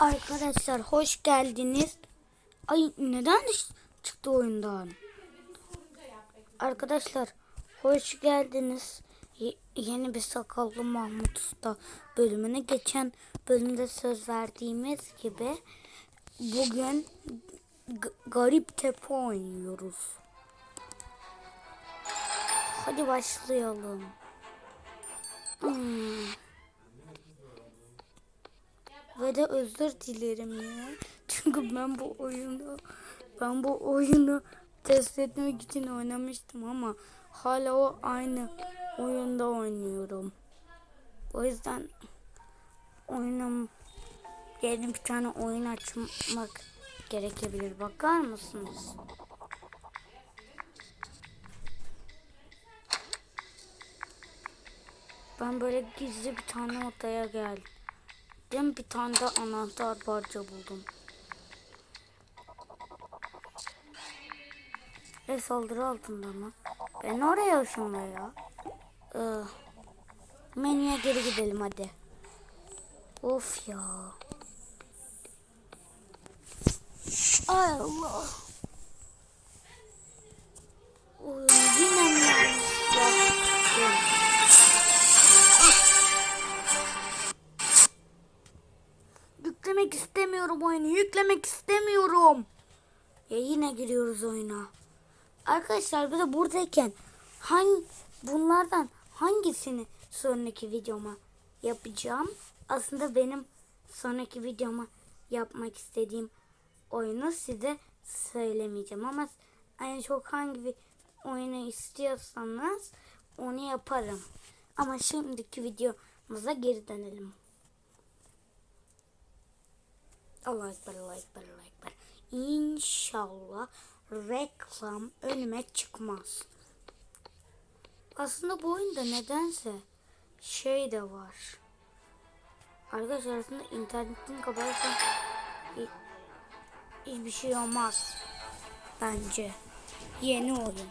Arkadaşlar hoş geldiniz. Ay neden çıktı oyundan? Arkadaşlar hoş geldiniz. Y- yeni bir Sakallı Mahmut Usta bölümüne geçen bölümde söz verdiğimiz gibi bugün garip tepe oynuyoruz. Hadi başlayalım. Hmm. Ve de özür dilerim ya. Çünkü ben bu oyunu ben bu oyunu test etmek için oynamıştım ama hala o aynı oyunda oynuyorum. O yüzden oyunum yeni bir tane oyun açmak gerekebilir. Bakar mısınız? Ben böyle gizli bir tane odaya geldim. Ben bir tane de anahtar parça buldum. Ve saldırı altında mı? Ben oraya ışınla ya. Ee, menüye geri gidelim hadi. Of ya. Ay Allah. Yüklemek istemiyorum oyunu. Yüklemek istemiyorum. Ya yine giriyoruz oyuna. Arkadaşlar bir de buradayken hangi bunlardan hangisini sonraki videoma yapacağım? Aslında benim sonraki videoma yapmak istediğim oyunu size söylemeyeceğim ama en çok hangi bir oyunu istiyorsanız onu yaparım. Ama şimdiki videomuza geri dönelim. Allah ekber, Allah ekber, Allah. İnşallah reklam önüme çıkmaz. Aslında bu oyunda nedense şey de var. Arkadaşlar aslında internetin kapatırsan hi- hiçbir şey olmaz. Bence. Yeni oyun.